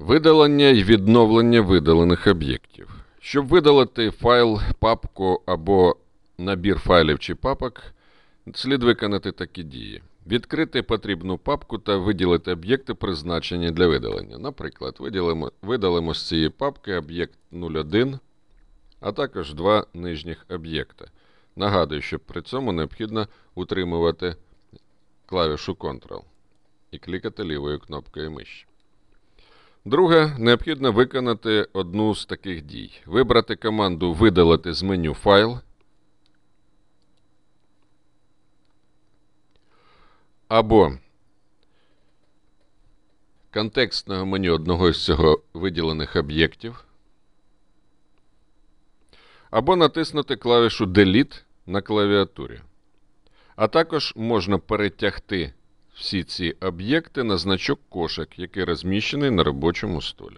Видалення і відновлення видалених об'єктів. Щоб видалити файл, папку або набір файлів чи папок, слід виконати такі дії. Відкрити потрібну папку та виділити об'єкти, призначені для видалення. Наприклад, виділимо, видалимо з цієї папки об'єкт 01, а також два нижніх об'єкта. Нагадую, що при цьому необхідно утримувати клавішу Ctrl і клікати лівою кнопкою миші. Друге, необхідно виконати одну з таких дій. Вибрати команду Видалити з меню файл. Або контекстного меню одного з цього виділених об'єктів. Або натиснути клавішу Delete на клавіатурі. А також можна перетягти всі ці об'єкти на значок кошик, який розміщений на робочому столі.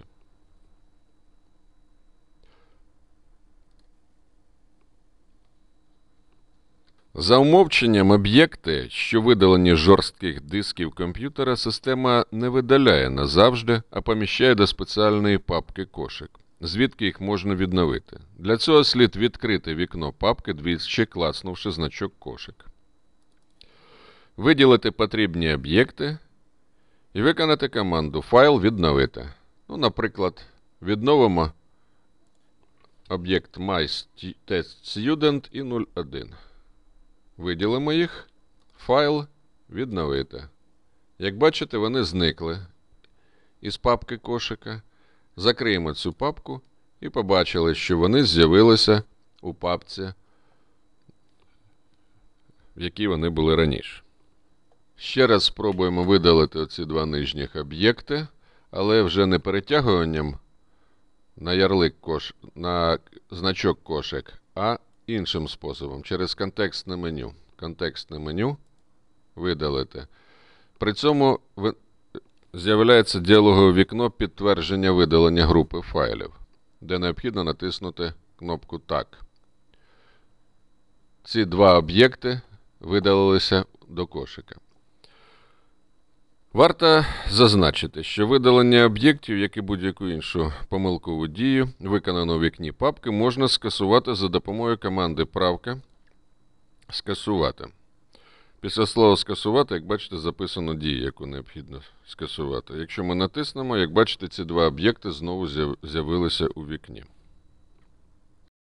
За умовченням об'єкти, що видалені з жорстких дисків комп'ютера, система не видаляє назавжди, а поміщає до спеціальної папки кошик, звідки їх можна відновити. Для цього слід відкрити вікно папки двічі класнувши значок кошик виділити потрібні об'єкти і виконати команду файл відновити. Ну, наприклад, відновимо об'єкт MyTestStudent і 01. Виділимо їх, файл відновити. Як бачите, вони зникли із папки кошика. Закриємо цю папку і побачили, що вони з'явилися у папці, в якій вони були раніше. Ще раз спробуємо видалити оці два нижніх об'єкти, але вже не перетягуванням на ярлик кош... на значок кошик, а іншим способом через контекстне меню. Контекстне меню видалити. При цьому ви... з'являється діалогове вікно підтвердження видалення групи файлів, де необхідно натиснути кнопку Так. Ці два об'єкти видалилися до кошика. Варто зазначити, що видалення об'єктів, як і будь-яку іншу помилкову дію, виконану у вікні папки, можна скасувати за допомогою команди правка скасувати. Після слова скасувати, як бачите, записано дію, яку необхідно скасувати. Якщо ми натиснемо, як бачите, ці два об'єкти знову з'явилися у вікні.